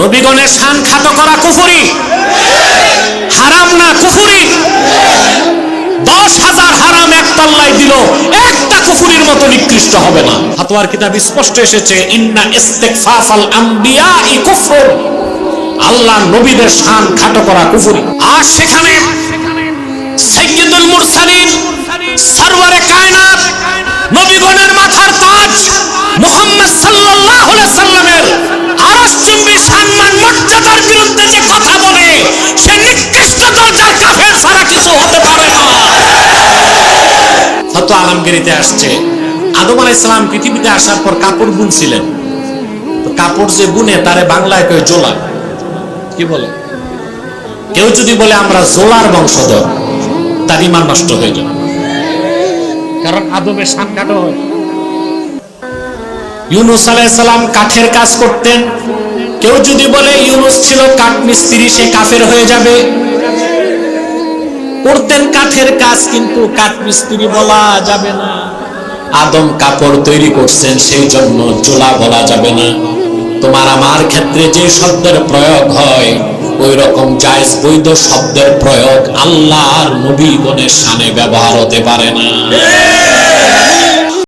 নবীগণের শান খাটো করা কুফুরি। হারাম না কুফুরি। দশ হাজার হারাম এক পাল্লায় দিল, একটা কুফুরির মতো নিকৃষ্ট হবে না। ফাতোয়ার কিতাব স্পষ্ট এসেছে, ইন্না ইস্তেকফাফ আল আম্বিয়া ই কুফর আল্লাহ নবীদের শান খাটো করা কুফুরি। আর সেখানে সাইয়্যিদুল মুরসালিন, সরওয়ারে কায়নাত, নবীগণের মাথার তাজ ফতো আলমগিরিতে আসছে। আদম আলাইহিস সালাম পৃথিবীতে আসার পর কাপড় বুনছিলেন। কাপড় যে বুনে তারে বাংলায় কয় জোলা। কি বলে? কেউ যদি বলে আমরা জোলার বংশধর, তার ইমান নষ্ট হয়ে যাবে। কারণ আদমের সান কাটো হয়। ইউনুস আলাইসালাম কাঠের কাজ করতেন। কেউ যদি বলে ইউনুস ছিল কাঠ মিস্ত্রি সে কাফের হয়ে যাবে। করতেন কাঠের কাজ কিন্তু কাঠ মিস্ত্রি বলা যাবে না। আদম কাপড় তৈরি করছেন সেই জন্য জোলা বলা যাবে না। তোমার আমার ক্ষেত্রে যে শব্দের প্রয়োগ হয়, ওই রকম জায়েজ বৈধ শব্দের প্রয়োগ আল্লাহর নবীগণের সানে ব্যবহার হতে পারে না।